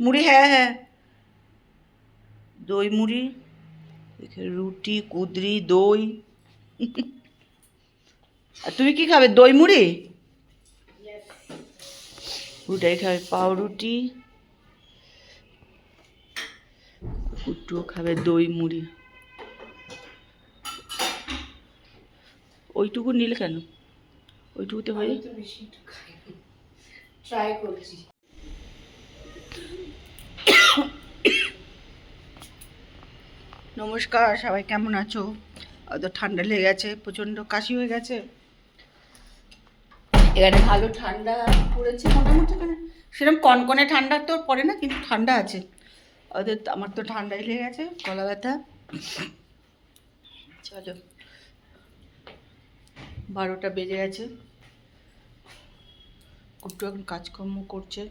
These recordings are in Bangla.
মুড়ি হ্যাঁ হ্যাঁ। দই মুড়ি রুটি, কুদরি, দই। আর তুমি কি খাবে, দই মুড়ি? ওটাই খাবে, পাউরুটি। কুট্টুও খাবে দই মুড়ি। ওইটুকু নিলে কেন? ওইটুকুতে হয়ে নমস্কার, সবাই কেমন আছো? তো ঠান্ডা লেগে গেছে, প্রচণ্ড কাশি হয়ে গেছে। এখানে ভালো ঠান্ডা পড়েছে মোটামুটি এখানে। সেরকম কনকনে ঠান্ডা তো পড়ে না, কিন্তু ঠান্ডা আছে। ওদের আমার তো ঠান্ডাই লেগে গেছে, গলা ব্যথা। চলো, বারোটা বেজে গেছে। একটু এখন কাজকর্ম করছে।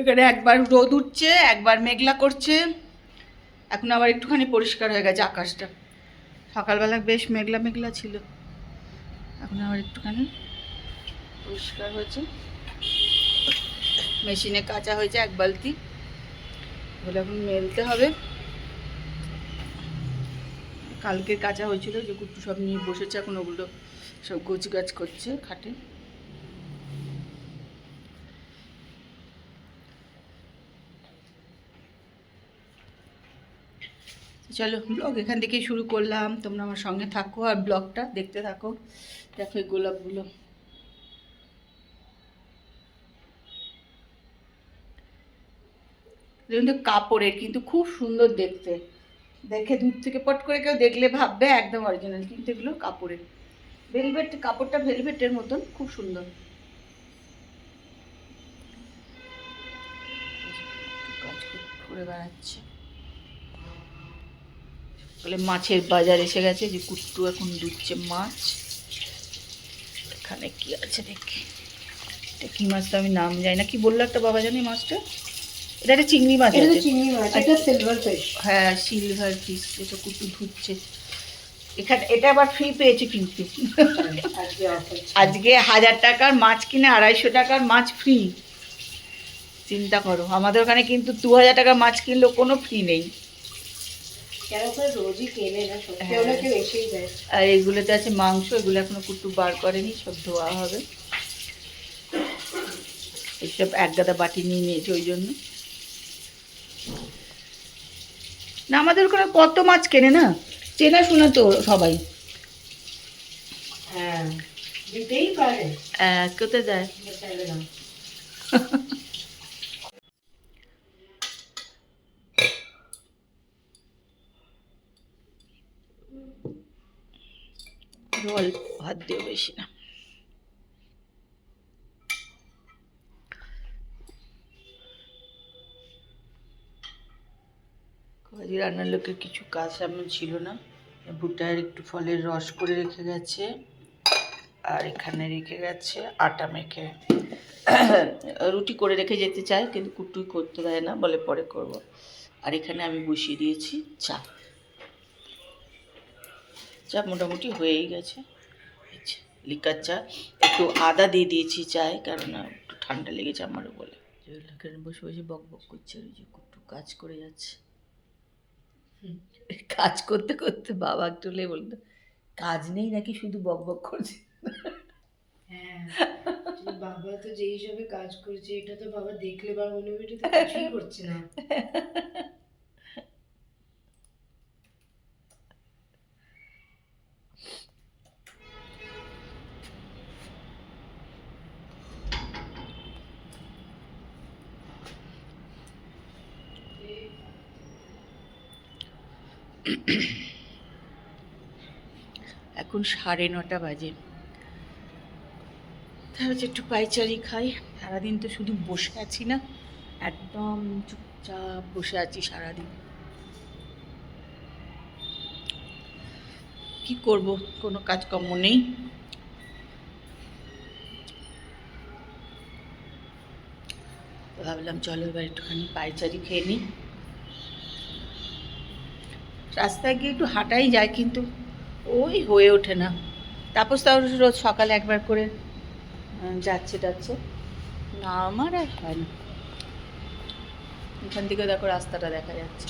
এখানে একবার রোদ উঠছে, একবার মেঘলা করছে। এখন আবার একটুখানি পরিষ্কার হয়ে গেছে আকাশটা। সকালবেলা বেশ মেঘলা মেঘলা ছিল। এখন আবার একটুখানি পরিষ্কার হয়েছে। মেশিনে কাঁচা হয়েছে এক বালতি। ওগুলো এখন মেলতে হবে। কালকে কাঁচা হয়েছিল, যে কুট্টু সব নিয়ে বসেছে, এখন ওগুলো সব গোছ গাছ করছে খাটে। চলো, ব্লগ এখান থেকেই শুরু করলাম। তোমরা আমার সঙ্গে থাকো আর ব্লগটা দেখতে থাকো। দেখো এই গোলাপগুলো। কিন্তু কাপড়ের, কিন্তু খুব সুন্দর দেখতে। দেখে দূর থেকে পট করে কেউ দেখলে ভাববে একদম অরিজিনাল কিন্তু এগুলো কাপড়ের। ভেলভেট কাপড়টা ভেলভেটের মতন, খুব সুন্দর। কাজ করে বেড়াচ্ছে। বলে মাছের বাজার এসে গেছে যে কুট্টু এখন দুচ্ছে মাছ। এখানে কি আছে দেখি। এটা কি মাছ তো আমি নাম জানি না। কি বলল একটা বাবা জানি মাছটা? এটা একটা চিংড়ি মাছ এটা চিংড়ি মাছ এটা সিলভার ফিশ হ্যাঁ সিলভার ফিশ এটা কুট্টু ধুচ্ছে। এখানে এটা আবার ফ্রি পেয়েছে কিন্তু। আজকে আজকে হাজার টাকার মাছ কিনে আড়াইশো টাকার মাছ ফ্রি চিন্তা করো আমাদের ওখানে কিন্তু দু হাজার টাকার মাছ কিনলেও কোনো ফ্রি নেই। আর এগুলোতে আছে মাংস এগুলো এখনও কুট্টু বার করেনি সব ধোয়া হবে। এইসব এক গাদা বাটি নিয়ে নিয়েছে ওই জন্য। না আমাদের ওখানে কত মাছ কেনে না? চেনা শোনা তো সবাই। হ্যাঁ আহ, কোথায় দেয়? ভাত দিও বেশি না। রান্নার লোকের কিছু কাজ এমন ছিল না। ভুট্টার একটু ফলের রস করে রেখে গেছে, আর এখানে রেখে গেছে আটা মেখে। রুটি করে রেখে যেতে চায়, কিন্তু কুটুই করতে দেয় না, বলে পরে করব। আর এখানে আমি বসিয়ে দিয়েছি চা। চা মোটামুটি হয়েই গেছে। এই লিকার চা। একটু আদা দিয়ে দিয়েছি চায় কারণ একটু ঠান্ডা লেগেছে আমারও বলে। বসে বসে বক বক করছে আর ওই যে একটু কাজ করে যাচ্ছে। হুম, কাজ করতে করতে বাবা একটু লে বলতো কাজ নেই নাকি শুধু বক বক করছে? হ্যাঁ বাবা তো যেই হিসাবে কাজ করছে এটা তো বাবা দেখলে বা মনে হবে এটা তো কিছুই করছে না। এখন সাড়ে নটা বাজে। তাহলে একটু পাইচারি খাই সারাদিন তো শুধু বসে আছি না, একদম চুপচাপ বসে আছি সারাদিন। কি করব, কোনো কাজকর্ম নেই। ভাবলাম চলো এবার একটুখানি পাইচারি খেয়ে নিই। রাস্তায় গিয়ে একটু হাঁটাই যায় কিন্তু ওই হয়ে ওঠে না। তাপস তাও রোজ সকালে একবার করে যাচ্ছে টাচ্ছে। না, আমার আর হয় না। এখান থেকে দেখো রাস্তাটা দেখা যাচ্ছে।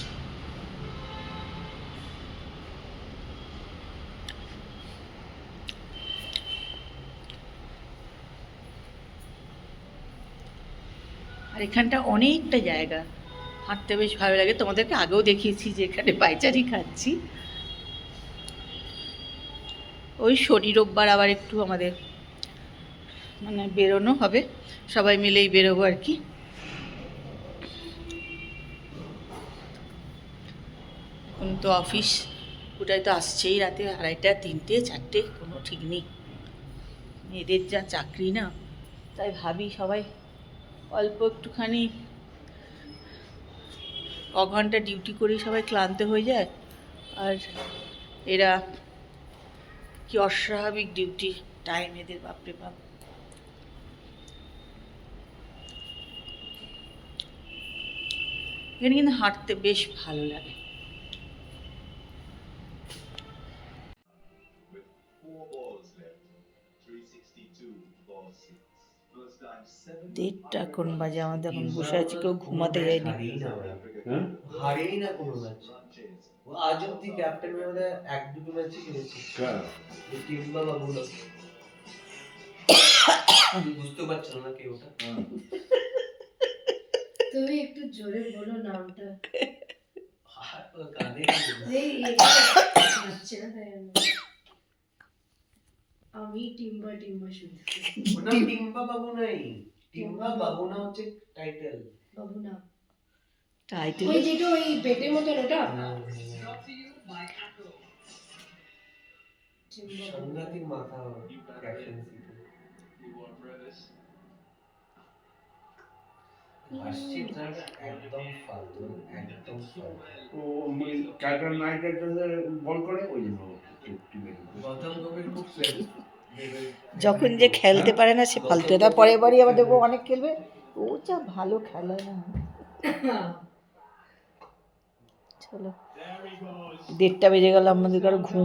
আর এখানটা অনেকটা জায়গা। হাঁটতে বেশ ভালো লাগে। তোমাদেরকে আগেও দেখিয়েছি যে এখানে পাইচারি খাচ্ছি। ওই শনি রোববার আবার একটু আমাদের মানে বেরোনো হবে। সবাই মিলেই বেরোবো আর কি। এখন তো অফিস ওটাই তো আসছেই রাতে আড়াইটা, তিনটে, চারটে, কোনো ঠিক নেই। মেয়েদের যা চাকরি না, তাই ভাবি সবাই অল্প একটুখানি ঘণ্টা ডিউটি করেই সবাই ক্লান্ত হয়ে যায় আর এরা কি অস্বাভাবিক ডিউটি টাইম এদের, বাপরে বাপ এখানে কিন্তু হাঁটতে বেশ ভালো লাগে Four balls left. 362 ball six. First time seven. দেড়টা কোন বাজে আমাদের এখন বসে আছি, কেউ ঘুমাতে যায়নি হারেই না ভাই। Africa হারেই না কোনো ম্যাচ ও আজ অব্দি ক্যাপ্টেন হয়ে বোধহয় এক দুটো ম্যাচই খেলেছে। টিম্বা বাবুরা বুঝতে পারছ না কি ওটা। তুমি একটু জোরে বলো নামটা। আমি। টিম্বা টিম্বা শুনছি। ওটা টিম্বা বাবু নাই। টিম্বা বাবু না হচ্ছে টাইটেল বাবু না। টাইটেল ওই যেটা ওই মতন ওটা? সাংঘাতিক মাথা ক্যাপ্টেন্সিতে You want brothers? হাসছি একদম ফালতু একদম ও ক্যাটার নাইট বল করে? ওই জন্য গৌতম গম্ভীর খুব যখন যে খেলতে পারে না সে ফালতু। এটা পরের বারই আবার দেখব অনেক খেলবে। ও যা ভালো খেলে না। চলো দেড়টা বেজে গেল আমাদের কারও ঘুম